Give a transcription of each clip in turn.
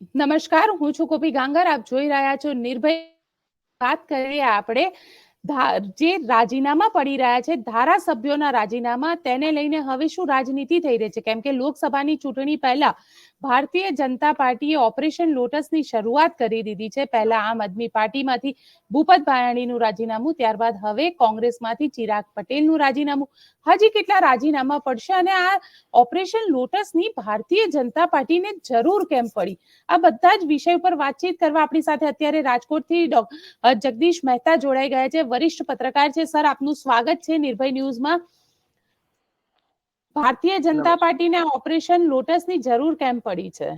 નમસ્કાર હું છું કોપી ગાંગર. આપ જોઈ રહ્યા છો નિર્ભય. વાત કરીએ આપણે જે રાજીનામા પડી રહ્યા છે, ધારાસભ્યોના રાજીનામા, તેને લઈને હવે શું રાજનીતિ થઈ રહી છે? કેમ કે લોકસભાની ચૂંટણી પહેલા ભારતીય જનતા પાર્ટીએ ઓપરેશન લોટસની શરૂઆત કરી દીધી છે. પહેલા આમ આદમી પાર્ટીમાંથી ભૂપત ભાયાણીનું રાજીનામું, ત્યારબાદ હવે કોંગ્રેસમાંથી ચિરાગ પટેલનું રાજીનામું. હજી કેટલા રાજીનામા પડશે અને આ ઓપરેશન લોટસની ભારતીય જનતા પાર્ટીને જરૂર કેમ પડી? આ બધા જ વિષય ઉપર વાતચીત કરવા આપણી સાથે અત્યારે રાજકોટથી જગદીશ મહેતા જોડાઈ ગયા છે. વરિષ્ઠ પત્રકાર છે. સર આપનું સ્વાગત છે નિર્ભય ન્યૂઝમાં. ભારતીય જનતા પાર્ટીને ઓપરેશન લોટસની જરૂર કેમ પડી છે?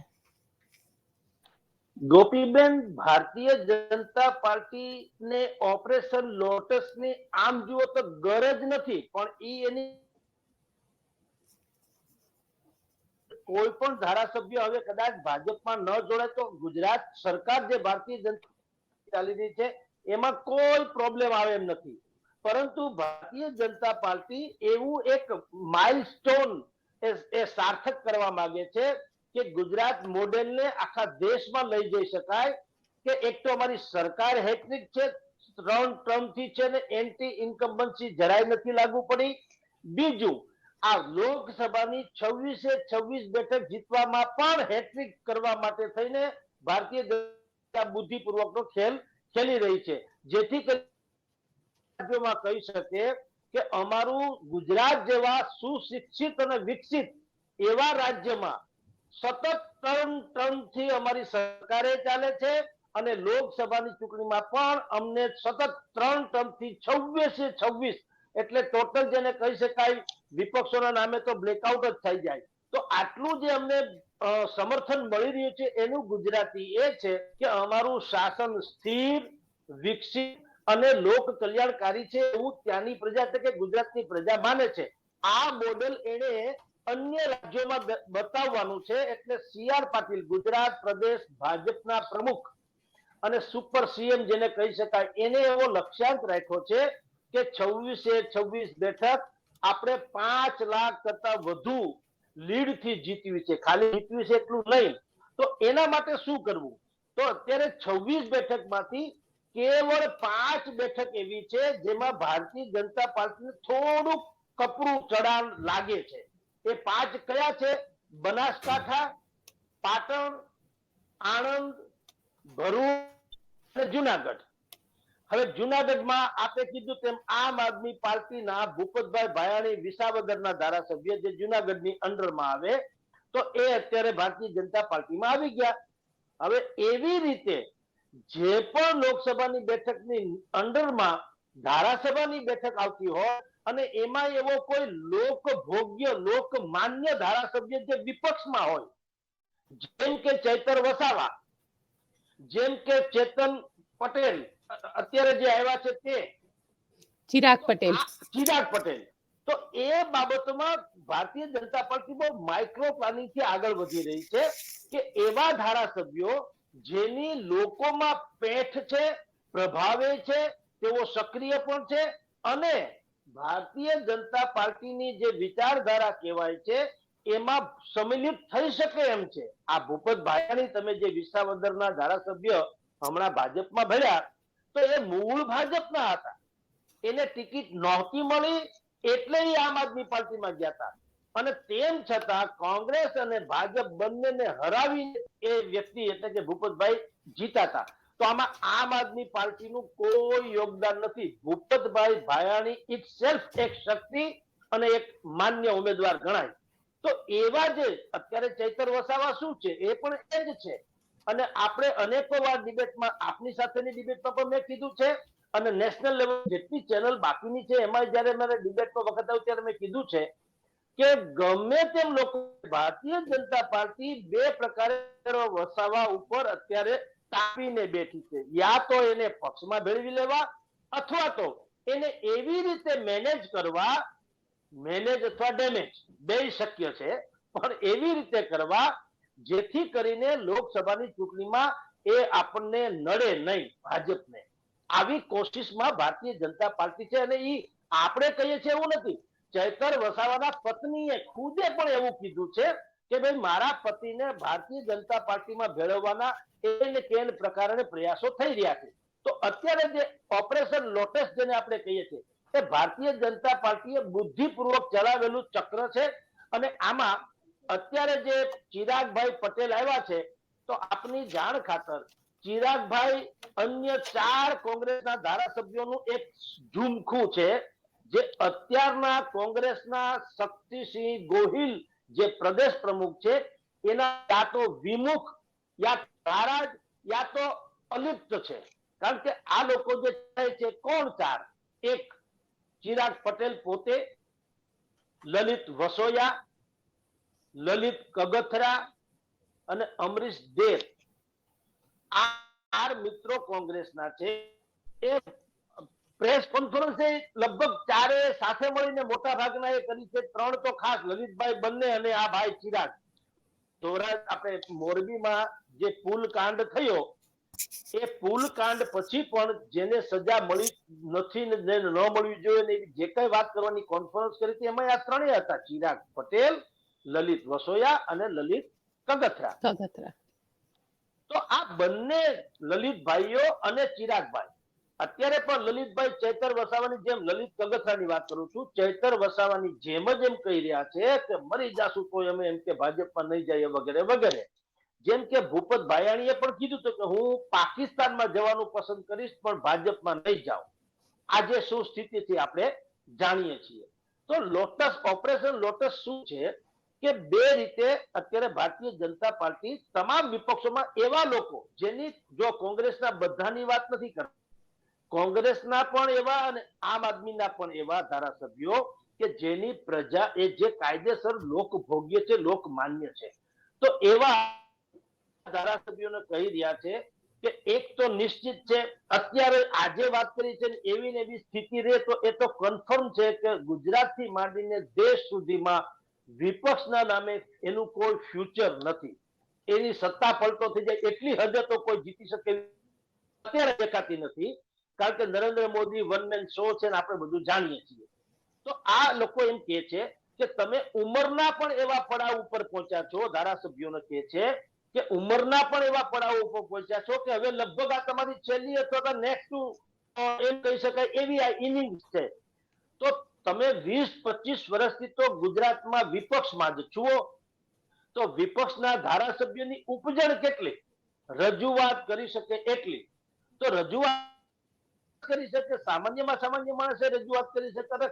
ગોપીબેન ભારતીય જનતા પાર્ટીને ઓપરેશન લોટસની આમ જુઓ તો ગરજ નથી પણ ઈ એની કોઈ પણ ધારાસભ્ય હવે કદાચ ભાજપમાં ન જોડાય તો ગુજરાત સરકાર જે ભારતીય જનતા ચાલી રહી છે એમાં કોઈ પ્રોબ્લેમ આવે એમ નથી. પરંતુ ભારતીય જનતા પાર્ટી એવું એક માઇલસ્ટોન એ સાર્થક કરવા માંગે છે કે ગુજરાત મોડેલને આખા દેશમાં લઈ જઈ શકાય કે એક તો અમારી સરકાર હેટ્રિક છે, ત્રણ ટર્મથી છે ને એન્ટી ઇન્કમ્બન્સી જરાય નથી લાગુ પડી. બીજું, આ લોકસભાની છવ્વીસે છવ્વીસ બેઠક જીતવામાં પણ હેટ્રિક કરવા માટે થઈને ભારતીય જનતા બુદ્ધિપૂર્વકનો ખેલ ખેલી રહી છે. જેથી રાજ્યોમાં કહી શકે કે અમારું ગુજરાત જેવા સુશિક્ષિત અને વિકસિત એવા રાજ્યમાં સતત ત્રણ ટર્મથી અમારી સરકારે ચાલે છે અને લોકસભાની ચૂંટણીમાં પણ અમને સતત ત્રણ ટર્મથી છવ્વીસે છવ્વીસ એટલે ટોટલ જેને કહી શકાય વિપક્ષોના નામે તો બ્લેકઆઉટ જ થઈ જાય. તો આટલું જે અમને સમર્થન મળી રહ્યું છે એનું ગુજરાતી એ છે કે અમારું શાસન સ્થિર, વિકસિત અને લોક કલ્યાણકારી છે એવું ત્યાંની પ્રજા એટલે કે ગુજરાતની પ્રજા માને છે. આ મોડેલ એને અન્ય રાજ્યોમાં બતાવવાનું છે એટલે સીઆર પાટીલ, ગુજરાત પ્રદેશ ભાજપના પ્રમુખ અને સુપર સીએમ જેને કહી શકાય, એને એવો લક્ષ્યાંક રાખ્યો છે કે છવ્વીસે છવ્વીસ બેઠક આપણે પાંચ લાખ કરતા વધુ લીડથી જીતવી છે, ખાલી જીત્યું છે એટલું નહીં. તો એના માટે શું કરવું? તો અત્યારે છવ્વીસ બેઠકમાંથી કેવળ પાંચ બેઠક એવી છે જેમાં ભારતીય જનતા પાર્ટીને થોડુંક કપરું ચડાણ લાગે છે. એ પાંચ કયા છે? બનાસકાંઠા, પાટણ, આણંદ, ભરૂચ અને જુનાગઢ. હવે જુનાગઢમાં આપે કીધું તેમ આમ આદમી પાર્ટીના ભૂપતભાઈ ભાયાણી વિસાવદરના ધારાસભ્ય જે જુનાગઢની અંડરમાં આવે, તો એ અત્યારે ભારતીય જનતા પાર્ટીમાં આવી ગયા. હવે એવી રીતે જે પણ લોકસભાની બેઠકની અંડરમાં ધારાસભાની બેઠક આવતી હોય અને એમાં એવો કોઈ લોકભોગ્ય, લોકમાન્ય ધારાસભ્ય જે વિપક્ષમાં હોય, જેમ કે ચૈતર વસાવા, જેમ કે ચેતન પટેલ અત્યારે જે આવ્યા છે તે ચિરાગ પટેલ. ચિરાગ પટેલ. તો એ બાબતમાં ભારતીય જનતા પાર્ટી બહુ માઇક્રો પ્લાનિંગથી આગળ વધી રહી છે કે એવા ધારાસભ્યો જેની લોકોમાં પેઠ છે પ્રભાવે છે તેઓ સક્રિય પણ છે અને ભારતીય જનતા પાર્ટીની જે વિચારધારા કહેવાય છે એમાં સમિલિત થઈ શકે એમ છે. આ ભૂપત ભાયાણી તમે જે વિસાવદરના ધારાસભ્ય હમણાં ભાજપમાં ભર્યા તો એ મૂળ ભાજપના હતા. એને ટિકિટ નહોતી મળી, એટલે એ આમ આદમી પાર્ટીમાં ગયા હતા. અને તેમ છતાં કોંગ્રેસ અને ભાજપ બંનેને હરાવી એ વ્યક્તિ એટલે કે ભૂપતભાઈ જીતાતા. તો આમાં આમ આદમી પાર્ટીનું કોઈ યોગદાન નથી. ભૂપતભાઈ ભાયાણી ઇટ એક શક્તિ અને એક માન્ય ઉમેદવાર ગણાય. તો એવા જે અત્યારે ચૈતર વસાવા શું છે? એ પણ એ જ છે. અને આપણે અનેકો વાર ડિબેટમાં, આપની સાથેની ડિબેટમાં પણ મેં કીધું છે, અને નેશનલ લેવલ જેટલી ચેનલ બાકીની છે એમાં જયારે મારે ડિબેટનો વખત આવ્યો ત્યારે મેં કીધું છે કે ગમે તેમ લોકો ભારતીય જનતા પાર્ટી બે પ્રકારે વસાવા ઉપર અત્યારે તાપીને બેઠી છે. યા તો એને પક્ષમાં ભેળવી લેવા અથવા તો એને એવી રીતે મેનેજ કરવા, મેનેજ અથવા ડેમેજ, બે શક્ય છે, પણ એવી રીતે કરવા જેથી કરીને લોકસભાની ચૂંટણીમાં એ આપણને નડે નહીં, ભાજપને. આવી કોશિશમાં ભારતીય જનતા પાર્ટી છે અને એ આપણે કહીએ છીએ એવું નથી. ચૈતર વસાવાના પત્નીએ ખુદે પણ એવું કીધું છે કે ભાઈ, મારા પતિને ભારતીય જનતા પાર્ટીમાં ભેળવવાના એને કેન પ્રકારે પ્રયાસો થઈ રહ્યા છે. તો અત્યારે જે ઓપરેશન લોટસ જેને આપણે કહીએ છીએ, એ ભારતીય જનતા પાર્ટીએ બુદ્ધિપૂર્વક ચલાવેલું ચક્ર છે અને આમાં અત્યારે જે ચિરાગભાઈ પટેલ આવ્યા છે, તો આપની જાણ ખાતર ચિરાગભાઈ અન્ય ચાર કોંગ્રેસના ધારાસભ્યોનું એક ઝુમખું છે, જે અત્યારના કોંગ્રેસના શક્તિસિંહ ગોહિલ જે પ્રદેશ પ્રમુખ છે, એના યા તો વિમુખ, યા નારાજ, યા તો અલિપ્ત છે. કારણ કે આ લોકો જે થાય છે, કોણ ચાર? એક ચિરાગ પટેલ પોતે, લલિત વસોયા લલિત કગથરા અને અમરીશ દેવ. ચાર મિત્રો કોંગ્રેસના છે. એ પ્રેસ કોન્ફરન્સ લગભગ ચારે સાથે મળીને મોટા ભાગના એ કરી છે. ત્રણ તો ખાસ લલિતભાઈ બંને અને આ ભાઈ ચિરાગ. ધોરાજ આપણે મોરબીમાં જે પુલ કાંડ થયો, એ પુલ કાંડ પછી પણ જેને સજા મળી નથી ને જેને ન મળવી જોઈએ ને જે કઈ વાત કરવાની કોન્ફરન્સ કરી હતી, એમાં આ ત્રણેય હતા. ચિરાગ પટેલ લલિત વસોયા અને લલિત કગથરા. કગથરા. તો આ બંને લલિતભાઈઓ અને ચિરાગભાઈ. અત્યારે પણ લલિતભાઈ ચૈતર વસાવાની જેમ લલિત કગથરાની વાત કરું છું. ચૈતર વસાવાની જેમ જ એમ કહી રહ્યા છે કે મરી જાશું તો અમે એમ કે ભાજપમાં નહીં જઈએ વગેરે વગેરે. જેમ કે ભૂપત ભાયાણીએ પણ કીધું હતું કે હું પાકિસ્તાનમાં જવાનું પસંદ કરીશ પણ ભાજપમાં નહીં જાઉં. આજે શું સ્થિતિ છે આપણે જાણીએ છીએ. તો લોટસ ઓપરેશન લોટસ શું છે? કે બે રીતે અત્યારે ભારતીય જનતા પાર્ટી તમામ વિપક્ષોમાં એવા લોકો જેની જો કોંગ્રેસના બધાની વાત નથી કરતા કોંગ્રેસના પણ એવા અને આમ આદમીના પણ એવા ધારાસભ્યો કે જેની પ્રજા એ જે કાયદેસર લોકભોગ્ય છે લોકમાન્ય છે. તો એવા ધારાસભ્યોને કહી રહ્યા છે કે એક તો નિશ્ચિત છે, અત્યારે આજે વાત કરી છે એવી ને એવી સ્થિતિ રહે તો એ તો કન્ફર્મ છે કે ગુજરાતથી માંડીને દેશ સુધીમાં વિપક્ષના નામે એનું કોઈ ફ્યુચર નથી. એની સત્તા પલટો થઈ જાય એટલી હદે તો કોઈ જીતી શકે અત્યારે દેખાતી નથી. કારણ કે Narendra Modi one man show છે આપણે બધું જાણીએ છીએ. તો આ લોકો એમ કે છે કે તમે ઉંમરના પણ એવા પડાવ ઉપર પહોંચ્યા છો. ધારાસભ્યોને કે છે કે ઉંમરના પણ એવા પડાવ ઉપર પહોંચ્યા છો કે હવે લગભગ આ તમારી છેલ્લી અથવા નેક્સ્ટ એમ કહી શકાય એવી આ ઇનિંગ્સ છે. તો તમે વીસ, પચીસ વર્ષથી તો ગુજરાતમાં વિપક્ષમાં જ છુઓ તો વિપક્ષના ધારાસભ્યની ઉપજણ કેટલી? રજૂઆત કરી શકે એટલી. તો રજૂઆત કરી શકે, સામાન્યમાં સામાન્ય માણસે રજૂઆત કરી શકે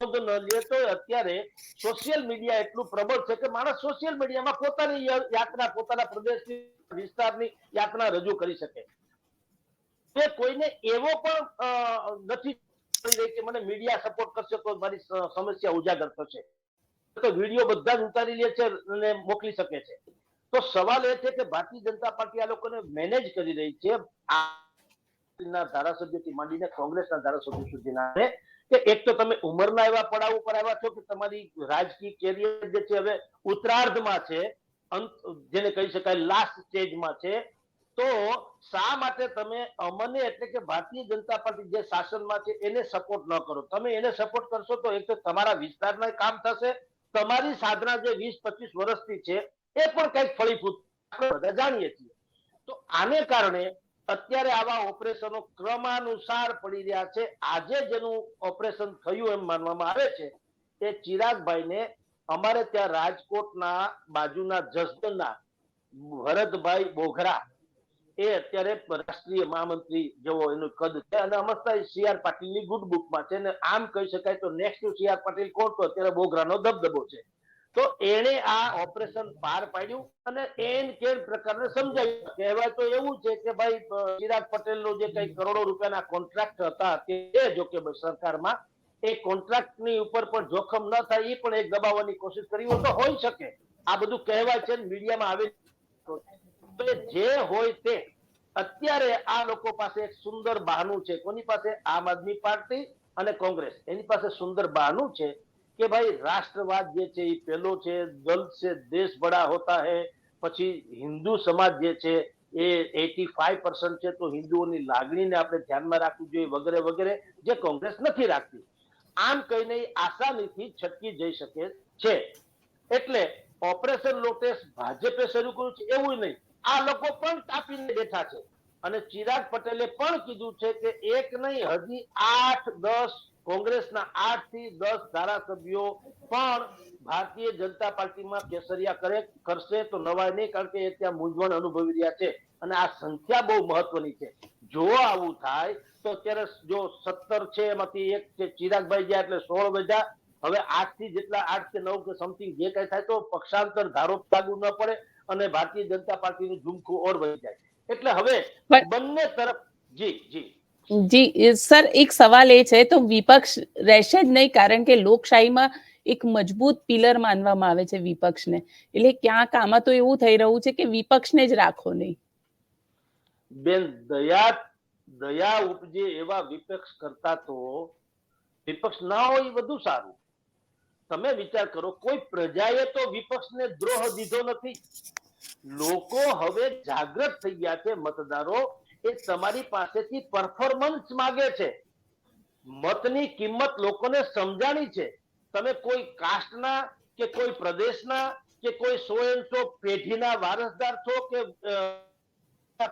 ન લે તો અત્યારે સોશિયલ મીડિયા એટલું પ્રબળ છે કે માણસ સોશિયલ મીડિયામાં પોતાની યાત્રા પોતાના પ્રદેશની વિસ્તારની યાત્રા રજૂ કરી શકે. તે કોઈને એવો પણ નથી કે મને મીડિયા સપોર્ટ કરશે તો મારી સમસ્યા ઉજાગર થશે. તો વીડિયો બધા જ ઉતારી લે છે અને મોકલી શકે છે. તો સવાલ એ છે કે ભારતીય જનતા પાર્ટી આ લોકોને મેનેજ કરી રહી છે. ના ધારાસભ્યોથી માંડીને કોંગ્રેસના ધારાસભ્ય સુધીના કે એક તો તમે ઉંમરના એવા પડાવ ઉપર આવ્યા છો કે તમારી રાજકીય કેરિયર જે છે હવે ઉત્તરાર્ધમાં છે. અંત, જેને કહી શકાય લાસ્ટ સ્ટેજમાં છે. તો શા માટે તમે અમને એટલે કે ભારતીય જનતા પાર્ટી જે શાસનમાં છે, એને સપોર્ટ ન કરો? તમે એને સપોર્ટ કરશો તો એક તો તમારા વિસ્તારના કામ થશે, તમારી સાધના જે વીસ, પચીસ વર્ષથી છે, એ પણ કંઈક ફળીફૂટ બધા જાણીએ છીએ. તો આને કારણે અત્યારે આવા ઓપરેશનો ક્રમાનુસાર પડી રહ્યા છે. આજે જેનું ઓપરેશન થયું એમ માનવામાં આવે છે, એ ચિરાગભાઈને અમારે ત્યાં રાજકોટના બાજુના જસદણના ભરતભાઈ બોઘરા એ અત્યારે રાષ્ટ્રીય મહામંત્રી જેવો એનું કદ છે. અને અમસ્તા સી આર પાટીલની ગુડ બુકમાં છે. અને આમ કહી શકાય તો નેક્સ્ટ સી આર પાટીલ કોણ? તો અત્યારે બોગરાનો દબદબો છે. તો એણે આ ઓપરેશન પાર પાડ્યું અને એન કેર પ્રકારને સમજાવ્યું. કહેવાય તો એવું છે કે ભાઈ ચિરાગ પટેલ નો જે કઈ કરોડો રૂપિયાના કોન્ટ્રાક્ટ હતા તે જો કે સરકારમાં. એ કોન્ટ્રાક્ટની ઉપર પણ જોખમ ન થાય એ પણ એક દબાવવાની કોશિશ કરી તો હોઈ શકે. આ બધું કહેવાય છે ને, મીડિયામાં આવે તો જે હોય તે. અત્યારે આ લોકો પાસે એક સુંદર બહાનું છે. કોની પાસે? આમ આદમી પાર્ટી અને કોંગ્રેસ. એની પાસે સુંદર બહાનું છે કે ભાઈ રાષ્ટ્રવાદ જે છે એ પેલો છે, દલ છે, દેશ બડા હોતા હૈ. પછી હિન્દુ સમાજ જે છે એ એટી ફાઈવ પર્સન્ટ છે તો હિન્દુઓની લાગણીને આપણે ધ્યાનમાં રાખવું જોઈએ વગેરે વગેરે જે કોંગ્રેસ નથી રાખતી. આમ કહીને આસાનીથી છટકી જઈ શકે છે. એટલે ઓપરેશન લોટેસ ભાજપે શરૂ કર્યું છે. એવું નહીં. આ લોકો પણ તાપીને બેઠા છે. અને ચિરાગ પટેલે પણ કીધું છે કે એક નહીં, હજી આઠ, દસ કોંગ્રેસના આઠથી દસ ધારાસભ્યો પણ ભારતીય જનતા પાર્ટીમાં કેસરિયા કરે, કરશે તો નવાય નહીં, કારણ કે એ ત્યાં મૂંઝવણ અનુભવી રહ્યા છે. અને આ સંખ્યા બહુ મહત્વની છે. જો આવું થાય, તો અત્યારે જો સત્તર છે, એમાંથી એક છે ચિરાગભાઈ ગયા એટલે સોળ વધ્યા. હવે આઠથી જેટલા આઠ કે નવ કે સમથિંગ જે કઈ થાય તો પક્ષાંતર ધારો લાગુ ન પડે. અને ભારતીય જનતા પાર્ટીનું ઝુમખું ઓર વધી જાય એટલે હવે બંને તરફ જી જી. જી સર એક સવાલ એ છે તો વિપક્ષ રહેશે જ નહીં કારણ કે લોકશાહીમાં એક મજબૂત પિલર માનવામાં આવે છે વિપક્ષને. એટલે ક્યાંક આમાં તો એવું થઈ રહ્યું છે કે વિપક્ષને જ રાખો નહીં. બેન દયા દયા ઉપજે એવા વિપક્ષ કરતા તો વિપક્ષ ના હોય વધુ સારું. તમે વિચાર કરો, કોઈ પ્રજાએ તો વિપક્ષને દ્રોહ દીધો નથી. લોકો હવે જાગૃત થઈ ગયા છે, મતદારો એ તમારી પાસેથી પરફોર્મન્સ માગે છે. મતની કિંમત લોકોને સમજાણી છે. તમે કોઈ કાસ્ટના કે કોઈ પ્રદેશના કે કોઈ સો એન સો પેઢીના વારસદાર છો કે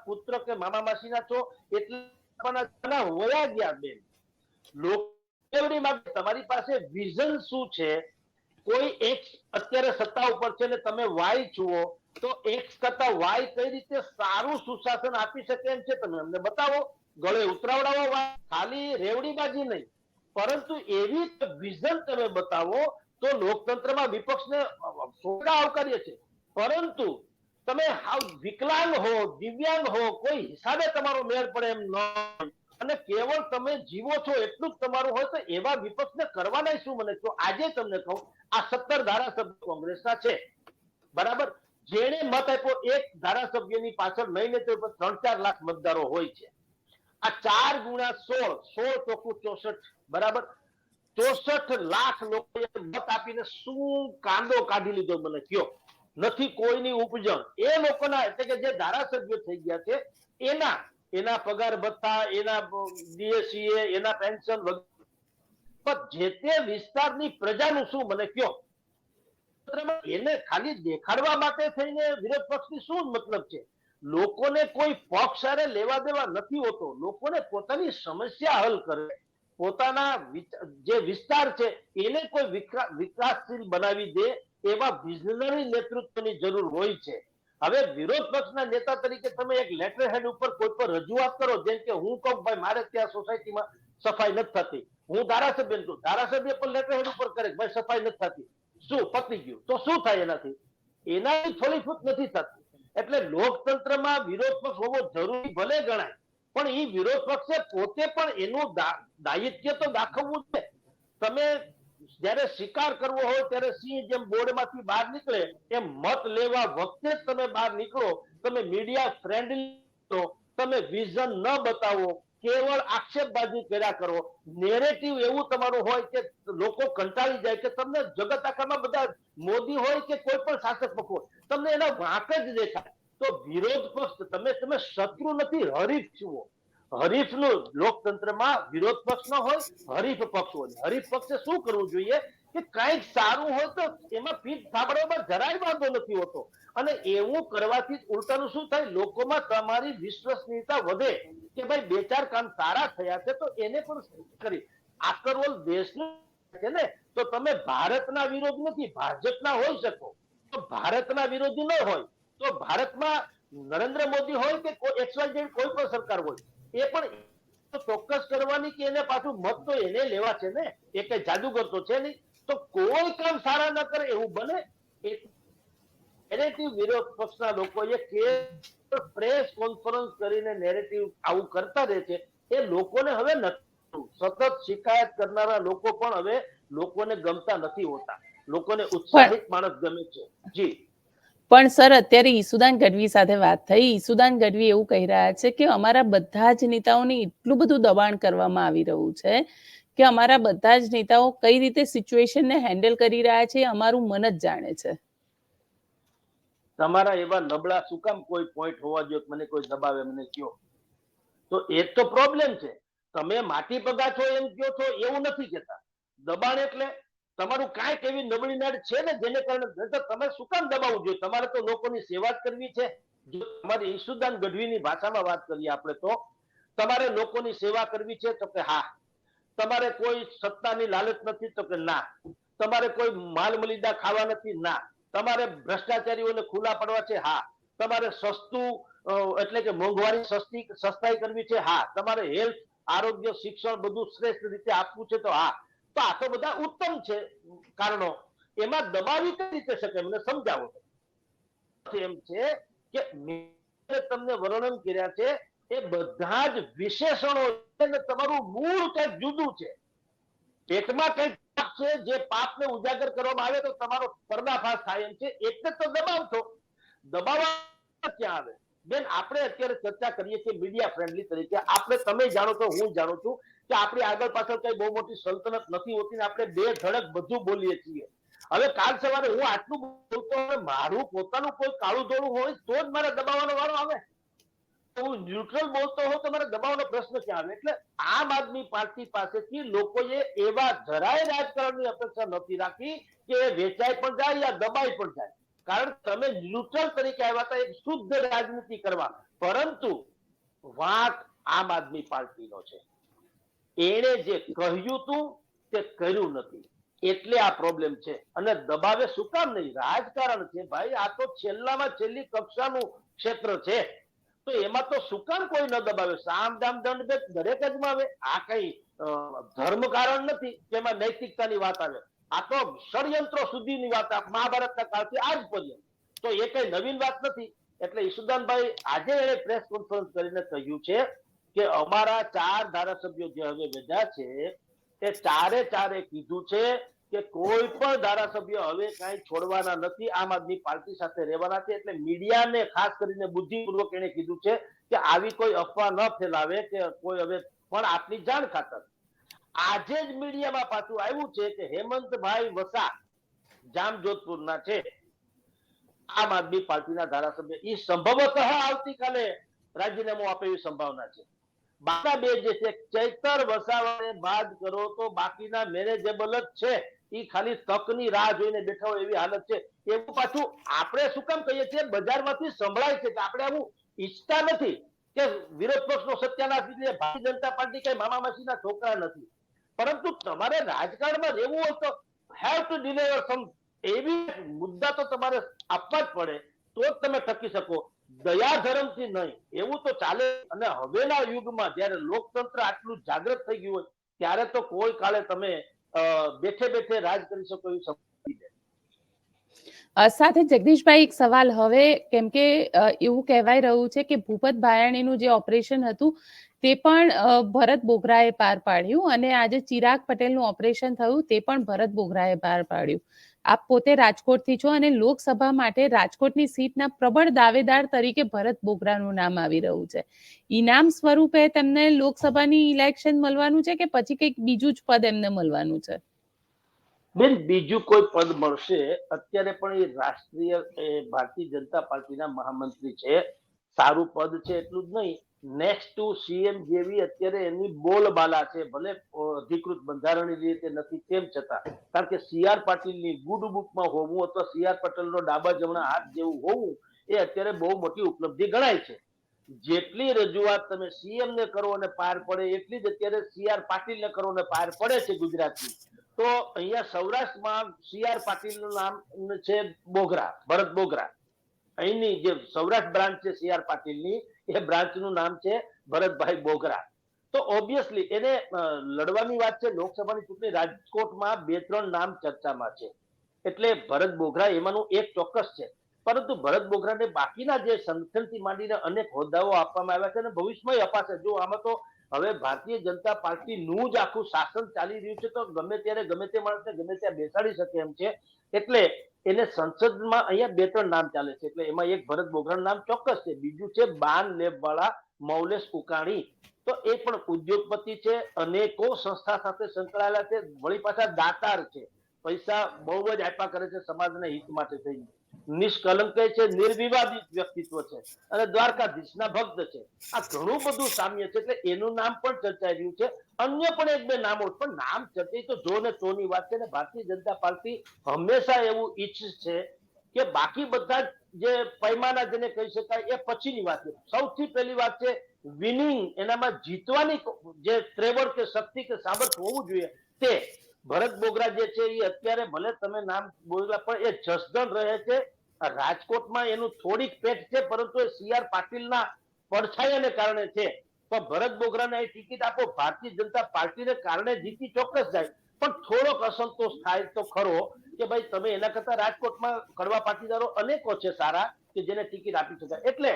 પુત્ર કે મામા માસીના છો, એટલે જમાના ગયા બેન. લોકો એવડી માટે તમારી પાસે વિઝન શું છે? કોઈ એક્સ અત્યારે સત્તા ઉપર છે ને તમે વાય જુઓ, તો એક્સ કરતા વાય કઈ રીતે સારું સુશાસન આપી શકે એમ છે તમે અમને બતાવો. ગળે ઉતરાવડાવો ખાલી રેવડીબાજી નહીં. પરંતુ એવી વિઝન તમે બતાવો, તો લોકતંત્રમાં વિપક્ષને સોગા આવકાર્ય છે. પરંતુ તમે હાવ વિકલાંગ હો, દિવ્યાંગ હો, કોઈ હિસાબે તમારો મેળ પડે એમ ન. અને કેવળ તમે જીવો છો એટલું જ તમારું હોય તો એવા વિપક્ષને કરવાના શું મને કહો? આજે તમને કહું, આ સત્તર ધારાસભ્ય કોંગ્રેસના છે. બરાબર? જેણે મત આપ્યો, એક ધારાસભ્યની પાછળ નહીં તો ત્રણ ચાર લાખ મતદારો હોય છે. આ ચાર ગુણ્યા સોળ સોળ ચોખ્ખું ચોસઠ, બરાબર? ચોસઠ લાખ લોકોએ મત આપીને શું કાંદો કાઢી લીધો મને કયો નથી કોઈની ઉપજણ એ લોકોના એટલે કે જે ધારાસભ્યો થઈ ગયા છે, એના એના પગાર ભથ્થા, એના ડીએસસીએ, એના પેન્શન પણ જે તે વિસ્તારની પ્રજાનું શું? મને કયો. એને ખાલી દેખાડવા માટે થઈને વિરોધ પક્ષની શું મતલબ છે? લોકોને કોઈ પક્ષ હારે લેવા દેવા નથી હોતો. લોકોને પોતાની સમસ્યા હલ કરે. પોતાના જે વિસ્તાર છે, એને કોઈ વિકાસશીલ બનાવી દે એવા વિઝનરી નેતૃત્વની જરૂર હોય છે. હવે વિરોધ પક્ષના નેતા તરીકે તમે એક લેટર હેડ ઉપર કોઈ પર રજૂઆત કરો, જેમ કે હું કહું ભાઈ મારે ત્યાં સોસાયટીમાં સફાઈ નથી થતી. હું ધારાસભ્ય છું ધારાસભ્ય પણ લેટર હેડ ઉપર કરે ભાઈ સફાઈ નથી થતી. શું? પતી ગયું. તો શું થાય એનાથી? એનાથી ફૂટ નથી થતી. એટલે લોકતંત્રમાં વિરોધ પક્ષ હોવો જરૂરી ભલે ગણાય, પણ એ વિરોધ પક્ષે પોતે પણ એનું દાયિત્વ તો દાખવવું છે. તમે જ્યારે શિકાર કરવો હોય ત્યારે સિંહ જેમ બોર્ડમાંથી બહાર નીકળે, એમ મત લેવા વખતે જ તમે બહાર નીકળો. તમે મીડિયા ફ્રેન્ડલી તમે વિઝન ન બતાવો. કેવળ આક્ષેપબાજી કર્યા કરો. નેરેટિવ એવું તમારું હોય કે લોકો કંટાળી જાય કે તમને જગત આખામાં બધા મોદી હોય કે કોઈ પણ શાસક પક્ષ હોય, તમને એના વાંક જ દેખાય. તો વિરોધ પક્ષ તમે તમે શત્રુ નથી, હરીફ છો. હરીફનું લોકતંત્રમાં વિરોધ પક્ષ ન હોય, હરીફ પક્ષ હોય. હરીફ પક્ષે શું કરવું જોઈએ? કે કંઈક સારું હોય તો એમાં પીઠ થાબડવામાં જરાય વાંધો નથી હોતો. અને એવું કરવાથી ઉલટાનું શું થાય? લોકોમાં તમારી વિશ્વસનીયતા વધે કે ભાઈ બે ચાર કામ સારા થયા છે તો એને પણ કરી? આફ્ટર ઓલ દેશનું છે ને, તો તમે ભારતના વિરોધ નથી, ભાજપના હોઈ શકો. તો ભારતના વિરોધી ન હોય. તો ભારતમાં નરેન્દ્ર મોદી હોય કે XYZ કોઈ પણ સરકાર હોય. એ પણ ચોક્કસ કરવાની કે એને પાછું મત તો એને લેવા છે ને? એ કઈ જાદુગર તો છે નહીં. તો કોઈ કામ સારા ન કરે એવું બને? નેરેટિવ વિરોધ પક્ષના લોકોએ કે પ્રેસ કોન્ફરન્સ કરીને નેરેટિવ આવું કરતા રહે છે. એ લોકોને હવે નથી. સતત શિકાયત કરનારા લોકો પણ હવે લોકોને ગમતા નથી હોતા. લોકોને ઉત્સાહિત માણસ ગમે છે. જી. પણ સર, અત્યારે ઈસુદાન ગઢવી સાથે વાત થઈ. ઈસુદાન ગઢવી એવું કહી રહ્યા છે કે અમારા બધા જ નેતાઓને એટલું બધું દબાણ કરવામાં આવી રહ્યું છે કે અમારા બધા જ નેતાઓ કઈ રીતે સિચ્યુએશનને હેન્ડલ કરી રહ્યા છે અમારું મન જ જાણે છે. તમારા એવા નબળા શું કામ કોઈ પોઈન્ટ હોવા જોઈએ મને કોઈ દબાવે, મને કયો? તો એ તો પ્રોબ્લેમ છે. તમે માટી પગા છો એમ કયો છો એવું નથી કહેતા. દબાણ એટલે તમારું કાંઈક એવી નબળી નાડ છે ને જેને કારણે તમે શું કામ દબાવવું જોઈએ? તમારે તો લોકોની સેવા જ કરવી છે. જો તમારી ઈશુદાન ગઢવીની ભાષામાં વાત કરીએ આપણે તો, તમારે લોકોની સેવા કરવી છે તો કે હા. તમારે કોઈ સત્તાની લાલચ નથી તો કે ના. તમારે કોઈ માલ મલિદા ખાવા નથી ના. તમારે ભ્રષ્ટાચારીઓને ખુલ્લા પડવા છે હા. તમારે સસ્તું એટલે કે મોંઘવારી સસ્તી, સસ્તાઈ કરવી છે હા. તમારે હેલ્થ, આરોગ્ય, શિક્ષણ બધું શ્રેષ્ઠ રીતે આપવું છે તો હા. તો આ તો બધા ઉત્તમ છે કારણો. એમાં દબાવી કઈ રીતે શકે? મને સમજાવો. એમ છે કે તમને વર્ણન કર્યા છે એ બધા જ વિશેષણો તમારું મૂળ કંઈક જુદું છે. પેટમાં કંઈક પાપ છે, જે પાપને ઉજાગર કરવામાં આવે તો તમારો પર્દાફાશ થાય એમ છે. એટલે તો દબાવશો. દબાવવા ક્યાં આવે? બેન આપણે અત્યારે ચર્ચા કરીએ છીએ મીડિયા ફ્રેન્ડલી તરીકે. આપણે તમે જાણો છો, હું જાણું છું કે આપણી આગળ પાછળ કઈ બહુ મોટી સલ્તનત નથી હોતી ને આપણે બે ધડક બધું બોલીએ છીએ. હવે કાલ સવારે હું આટલું બોલતો હવે મારું પોતાનું કોઈ કાળું ધોળું હોય, તો જ મારે દબાવવાનો વારો આવે. હું ન્યુટ્રલ બોલતો હોઉં તો મારે દબાવવાનો પ્રશ્ન ક્યાં આવે? એટલે આમ આદમી પાર્ટી પાસેથી લોકોએ એવા જરાય રાજકારણની અપેક્ષા નથી રાખી કે વેચાઈ પણ જાય યા દબાઈ પણ જાય. કારણ તમે ન્યુટ્રલ તરીકે આવ્યા હતા, એક શુદ્ધ રાજનીતિ કરવા. પરંતુ વાત આમ આદમી પાર્ટીનો છે. એણે જે કહ્યું તું, તે કર્યું નથી. એટલે આ પ્રોબ્લેમ છે. અને દબાવે શું કામ નહીં? રાજકારણ છે ભાઈ. આ તો છેલ્લામાં છેલ્લી કક્ષાનું ક્ષેત્ર છે. તો એમાં તો શું કામ કોઈ ન દબાવે? સામ, દામ, દંડ દરેક જ આવે આ કઈ ધર્મ કારણ નથી એમાં નૈતિકતાની વાત આવે. આ તો ષડયંત્રો સુધીની વાત મહાભારતના કાળથી આજ પર્યંત. તો એ કઈ નવીન વાત નથી. એટલે ઈશુદાનભાઈ આજે એણે પ્રેસ કોન્ફરન્સ કરીને કહ્યું છે કે અમારા ચાર ધારાસભ્યો જે હવે વધ્યા છે, તે ચારે ચારે કીધું છે કે કોઈ પણ ધારાસભ્ય હવે કાંઈ છોડવાના નથી, આમ આદમી પાર્ટી સાથે રહેવાના છે. એટલે મીડિયાને ખાસ કરીને બુદ્ધિપૂર્વક એને કીધું છે કે આવી કોઈ અફવા ન ફેલાવે કે કોઈ હવે પણ આપની જાણ ખાતર આજે જ મીડિયામાં પાછું આવ્યું છે કે હેમંતભાઈ વસા જામજોધપુરના છે. આમ આદમી પાર્ટીના ધારાસભ્ય. એ સંભવતઃ આવતીકાલે રાજીનામું આપે એવી સંભાવના છે. બાકા બે જે છે, ચૈતર વસાવાને બાદ કરો તો બાકીના મેનેજેબલ જ છે. એ ખાલી તકની રાહ જોઈને બેઠા હોય એવી હાલત છે. એવું પાછું આપણે શું કામ કહીએ છીએ? બજારમાંથી સંભળાય છે કે આપણે આવું ઈચ્છતા નથી કે વિરોધ પક્ષનો સત્યાનાશ એટલે ભારતીય જનતા પાર્ટી કઈ મામા માસીના છોકરા નથી. પરંતુ તમારે રાજકારણમાં રહેવું હોય તો હેવ ટુ ડિલિવર સમ એવી મુદ્દા તો તમારે આપવા જ પડે, તો જ તમે ટકી શકો. દયા ધર્મથી નહીં, એવું તો ચાલે અને હવેના યુગમાં જ્યારે લોકતંત્ર આટલું જાગૃત થઈ ગયું હોય, ત્યારે તો કોઈ કાળે તમે બેઠે બેઠે રાજ કરી શકો એવું સાથે જગદીશભાઈ એક સવાલ હવે, કેમ કે એવું કહેવાય રહ્યું છે કે ભૂપત ભાયાણીનું જે ઓપરેશન હતું, તે પણ ભરત બોગરાએ પાર પાડ્યું અને આજે ચિરાગ પટેલનું ઓપરેશન થયું, તે પણ ભરત બોગરાએ પાર પાડ્યું. આપ પોતે રાજકોટથી છો અને લોકસભા માટે રાજકોટની સીટના પ્રબળ દાવેદાર તરીકે ભરત બોગરાનું નામ આવી રહ્યું છે. ઇનામ સ્વરૂપે તેમને લોકસભાની ઇલેક્શન મળવાનું છે કે પછી કંઈક બીજું જ પદ એમને મળવાનું છે? બેન, બીજું કોઈ પદ મળશે, અત્યારે પણ એ રાષ્ટ્રીય ભારતીય જનતા પાર્ટીના મહામંત્રી છે. સારું પદ છે એટલું જ નહીં. નેક્સ્ટ ટુ સીએમ જેવી અત્યારે એની બોલબાલા છે, ભલે અધિકૃત બંધારણીય રીતે નથી, તેમ છતાં. કારણ કે સી આર પાટીલની ગુડ બુકમાં હોવું અથવા સી આર પટેલનો ડાબા જમણા હાથ જેવું હોવું, એ અત્યારે બહુ મોટી ઉપલબ્ધિ ગણાય છે. જેટલી રજૂઆત તમે સીએમ ને કરો અને પાર પડે, એટલી જ અત્યારે સી આર પાટીલ ને કરો અને પાર પડે છે ગુજરાતની. તો અહીંયા સૌરાષ્ટ્રમાં સી આર પાટીલનું નામ છે બોગરા, ભરત બોગરા. અહીંની જે સૌરાષ્ટ્ર બ્રાન્ચ છે સી આર પાટીલની, એ બ્રાન્ચનું નામ છે ભરતભાઈ બોગરા. તો ઓબ્વિયસલી એને લડવાની વાત છે, લોકસભાની ચૂંટણી રાજકોટમાં બે ત્રણ નામ ચર્ચામાં છે. એટલે ભરત બોગરા એમાંનું એક ચોક્કસ છે. પરંતુ ભરત બોગરાને બાકીના જે સંગઠનથી માંડીને અનેક હોદ્દાઓ આપવામાં આવ્યા છે અને ભવિષ્યમાં અપાશે. જો આમાં તો હવે ભારતીય જનતા પાર્ટીનું જ આખું શાસન ચાલી રહ્યું છે, તો ગમે ત્યારે ગમે તે માણસને ગમે ત્યાં બેસાડી શકે એમ છે. એટલે એને સંસદમાં અહીંયા બે ત્રણ નામ ચાલે છે, એટલે એમાં એક ભરત બોગરાનું નામ ચોક્કસ છે, બીજું છે બાન લેબ વાળા મૌલેશ ઉકાણી તો એ પણ ઉદ્યોગપતિ છે, અનેકો સંસ્થા સાથે સંકળાયેલા છે, વળી પાછા દાતાર છે. પૈસા બહુ જ આપ્યા કરે છે સમાજના હિત માટે થઈને. નિષ્કલંક છે, નિર્વિવાદિત વ્યક્તિત્વ છે અને દ્વારકાધીશના ભક્ત છે. આ ઘણું બધું સામ્ય છે એટલે એનું નામ પણ ચર્ચાઈ રહ્યું છે. અન્ય પણ એક બે નામો પણ નામ ચર્ચાઈ તો જો ને તોની વાત છે ને ભારતીય જનતા પાર્ટી હંમેશા એવું ઈચ્છે છે કે બાકી બધા જે પૈમાના જેને કહી શકાય એ પછીની વાત છે. સૌથી પહેલી વાત છે વિનિંગ, એનામાં જીતવાની જે ત્રેવડ કે શક્તિ કે સામર્થ હોવું જોઈએ તે ભરત બોગરા જે છે એ અત્યારે ભલે તમે નામ બોલ્યા, પણ એ જસદણ રહે છે. રાજકોટમાં એનું થોડીક પેટ છે, પરંતુ એ સીઆર પાટીલના પડછાયાને કારણે છે. તો ભરત બોગરાને એ ટિકિટ આપો, ભારતીય જનતા પાર્ટીને કારણે જીતી ચોક્કસ જાય. પણ થોડોક અસંતોષ થાય તો ખરો કે ભાઈ તમે એના કરતા રાજકોટમાં કડવા પાટીદારો અનેકો છે સારા કે જેને ટિકિટ આપી શકાય. એટલે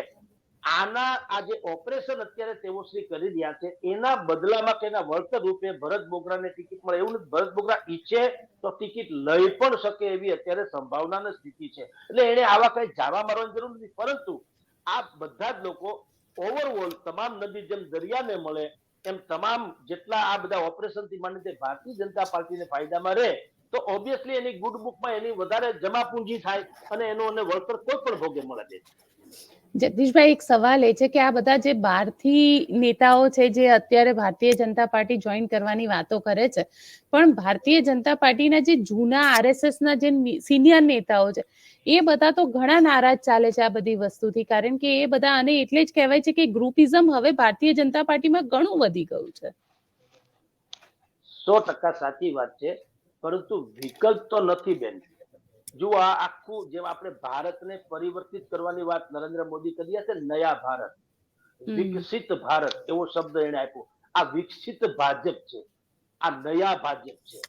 આના આ જે ઓપરેશન અત્યારે તેઓ શ્રી કરી રહ્યા છે, એના બદલામાં કે એના વળતર રૂપે ભરત બોગરાને ટિકિટ મળે. એવું નથી, ભરત બોગરા ઈચ્છે તો ટિકિટ લઈ પણ શકે એવી અત્યારે સંભાવનાની સ્થિતિ છે. એટલે એને આવા કઈ જાવા મારવાની જરૂર નથી. પરંતુ આ બધા જ લોકો ઓવરઓલ તમામ નદી જેમ દરિયાને મળે, એમ તમામ જેટલા આ બધા ઓપરેશનથી માંડી તે ભારતીય જનતા પાર્ટીને ફાયદામાં રહે, તો ઓબ્વિયસલી એની ગુડ બુકમાં એની વધારે જમા પૂંજી થાય અને એનો એને વળતર કોઈ પણ ભોગે મળે છે જગદીશભાઈ, એક સવાલ એ છે કે આ બધા જે બહારથી નેતાઓ છે, જે અત્યારે ભારતીય જનતા પાર્ટી જોઈન કરવાની વાતો કરે છે, પણ ભારતીય જનતા પાર્ટીના જે જૂના આરએસએસ ના જે સિનિયર નેતાઓ છે, એ બધા તો ઘણા નારાજ ચાલે છે આ બધી વસ્તુથી, કારણ કે એ બધા, અને એટલે જ કહેવાય છે કે ગ્રુપિઝમ હવે ભારતીય જનતા પાર્ટીમાં ઘણું વધી ગયું છે. સો ટકા સાચી વાત છે, પરંતુ વિકલ્પ તો નથી બેન. જુઓ આ આખું જેમ આપણે ભારતને પરિવર્તિત કરવાની વાત નરેન્દ્ર મોદી કરી છે નયા ભારત. વિકસિત ભારત એવો શબ્દ એને આપ્યો. આ વિકસિત ભાજપ છે. આ નયા ભાજપ છે.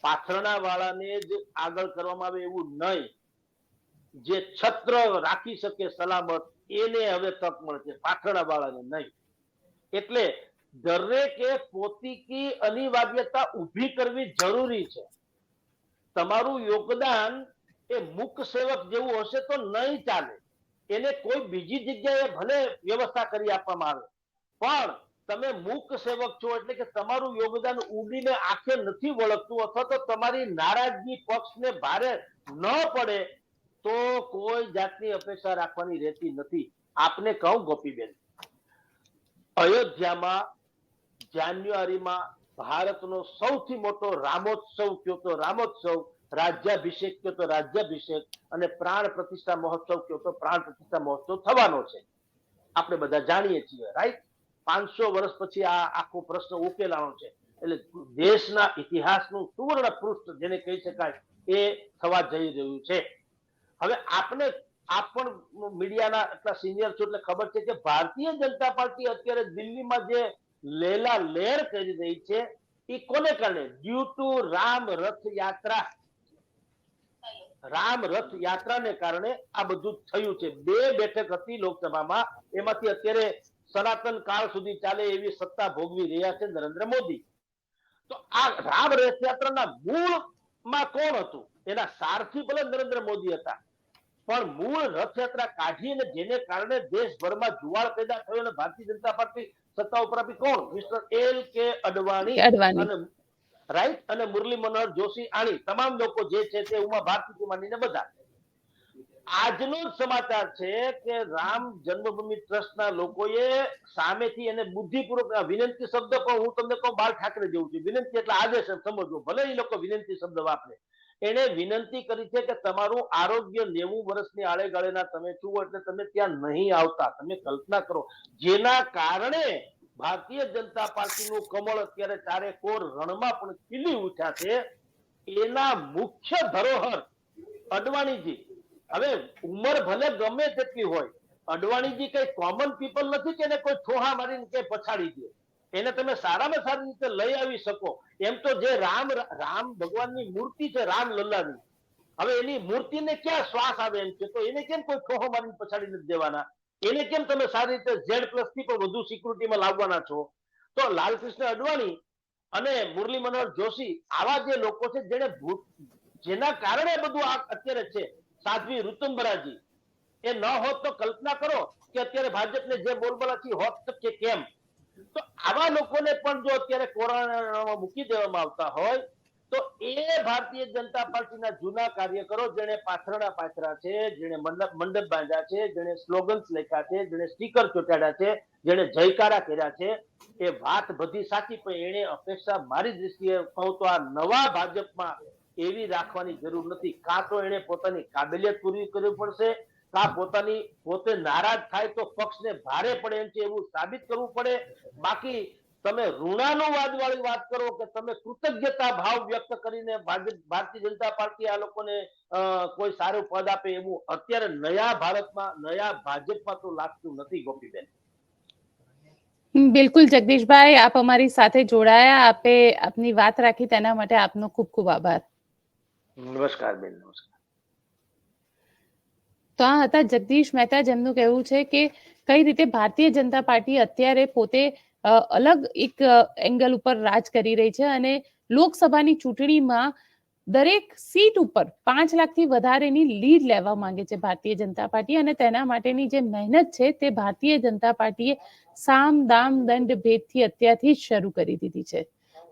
પાથરણા વાળાને જ આગળ કરવામાં આવે એવું નહીં. જે છત્ર રાખી શકે સલામત એને હવે તક મળશે પાથરણા વાળાને નહીં. એટલે દરેકે પોતીકી અનિવાર્યતા ઊભી કરવી જરૂરી છે. તમારું યોગદાન એ મુખ સેવક જેવું હશે તો નહીં ચાલે. એને કોઈ બીજી જગ્યાએ ભલે વ્યવસ્થા કરી આપવામાં આવે. પણ તમે મૂક સેવક છો એટલે કે તમારું યોગદાન ઉડીને આંખે નથી વળગતું અથવા તો તમારી નારાજગી પક્ષને ભારે ન પડે તો કોઈ જાતની અપેક્ષા રાખવાની રહેતી નથી. આપને કહું ગોપીબેન, અયોધ્યામાં જાન્યુઆરીમાં ભારતનો સૌથી મોટો રામોત્સવ કયો તો રામોત્સવ, રાજ્યાભિષેક કયો તો રાજ્યાભિષેક, અને પ્રાણ પ્રતિષ્ઠા મહોત્સવ કયો તો પ્રાણ પ્રતિષ્ઠા મહોત્સવ થવાનો છે. આપણે બધા જાણીએ છીએ રાઈટ પાંચસો વર્ષ પછી આ આખો પ્રશ્ન ઉકેલાનો છે. એટલે દેશના ઇતિહાસનું સુવર્ણ પૃષ્ઠ જેને કહી શકાય એ થવા જઈ રહ્યું છે. હવે આપણે આપ પણ મીડિયાના એટલા સિનિયર છો એટલે ખબર છે કે ભારતીય જનતા પાર્ટી અત્યારે દિલ્હીમાં જે લેલા લેર કરી રહી છે એ કોને કારણે? ડ્યુ ટુ રામ રથ યાત્રા રામ રથ યાત્રાને કારણે આ બધું થયું છે. બે બેઠક હતી લોકસભામાં, એમાંથી અત્યારે સનાતન કાળ સુધી ચાલે એવી સત્તા ભોગવી રહ્યા છે નરેન્દ્ર મોદી. તો આ રામ રથયાત્રાના મૂળમાં કોણ હતું? એના સારથી ભલે નરેન્દ્ર મોદી હતા. પણ મૂળ રથયાત્રા કાઢી અને જેને કારણે દેશભરમાં જુવાળ પેદા થયો અને ભારતીય જનતા પાર્ટી સત્તા ઉપર આપી કોણ? Mister L K Advani Advani. અને રાઈટ અને મુરલી મનોહર જોશી આણી તમામ લોકો જે છે તે ઉમા ભારતીથી માંડીને બધા. આજનો જ સમાચાર છે કે રામ જન્મભૂમિ ટ્રસ્ટના લોકોએ સામેથી એને બુદ્ધિપૂર્વક વિનંતી શબ્દ પણ હું તમને કહું બાલ ઠાકરે જેવું છે. વિનંતી એટલે આદેશ સમજવો. ભલે એ લોકો વિનંતી શબ્દ વાપરે. એને વિનંતી કરી છે કે તમારું આરોગ્ય નેવું વર્ષની આળેગાળેના તમે છુઓ એટલે તમે ત્યાં નહીં આવતા. તમે કલ્પના કરો. જેના કારણે ભારતીય જનતા પાર્ટીનું કમળ અત્યારે ચારે કોર રણમાં પણ ખીલી ઉઠ્યા છે. એના મુખ્ય ધરોહર અડવાણીજી. હવે ઉંમર ભલે ગમે તેટલી હોય, અડવાણીજી કઈ કોમન પીપલ નથી કે એને કોઈ ઠોહા મારીને કે પછાડી દે? એને તમે સારામાં સારી રીતે લઈ આવી શકો. એમ તો જે રામ રામ ભગવાનની મૂર્તિ છે, રામ લલ્લાની. હવે એની મૂર્તિને ક્યાં શ્વાસ આવે એમ છે? તો એને કેમ કોઈ ખોહો મારીને પછાડી નથી દેવાના? એને કેમ તમે સારી રીતે ઝેડ પ્લસથી પણ વધુ સિક્યુરિટીમાં લાવવાના છો? તો લાલકૃષ્ણ અડવાણી અને મુરલી મનોહર જોશી આવા જે લોકો છે જેને જેના કારણે બધું આ અત્યારે છે, સાધ્વી ઋતુંબરાજી. એ ન હોત તો કલ્પના કરો કે અત્યારે ભાજપને જે બોલબાલા છે હોત કે કેમ? તો આવા લોકોને પણ જો અત્યારે કોરોનામાં મૂકી દેવામાં આવતા હોય, તો એ ભારતીય જનતા પાર્ટીના જૂના કાર્યકરો જેને પાથરણા પાથરા છે જેને મંડપ બાંધ્યા છે જેને સ્લોગન્સ લખ્યા છે જેને સ્ટીકર ચોટાડ્યા છે જેને જયકારા કર્યા છે, એ વાત બધી સાચી, પણ એને અપેક્ષા મારી દ્રષ્ટિએ કહું તો આ નવા ભાજપમાં એવી રાખવાની જરૂર નથી. કાં તો એને પોતાની કાબેલિયત પૂરી કરવી પડશે કાં પોતાની પોતે નારાજ થાય તો પક્ષને ભારે પડે એમ છે એવું સાબિત કરવું પડે. બાકી તમે ઋણાનુવાદ વાળી વાત કરો કે તમે કૃતજ્ઞતા ભાવ વ્યક્ત કરીને ભારતીય જનતા પાર્ટી આ લોકોને કોઈ સારું પદ આપે એવું અત્યારે નયા ભારતમાં નયા ભાજપમાં તો લાગતું નથી ગોપીબેન. બિલકુલ જગદીશભાઈ આપ અમારી સાથે જોડાયા. આપે આપની વાત રાખી તેના માટે આપનો ખૂબ ખૂબ આભાર. નમસ્કાર બેન નમસ્કાર. તો આ હતા જગદીશ મહેતા જેમનું કહેવું છે કે કઈ રીતે ભારતીય જનતા પાર્ટી અત્યારે પોતે અલગ એક એંગલ ઉપર રાજ કરી રહી છે અને લોકસભાની ચૂંટણીમાં દરેક સીટ ઉપર પાંચ લાખથી વધારેની લીડ લેવા માંગે છે ભારતીય જનતા પાર્ટી અને તેના માટેની જે મહેનત છે તે ભારતીય જનતા પાર્ટીએ સામ, દામ, દંડ ભેદથી અત્યારથી જ શરૂ કરી દીધી છે.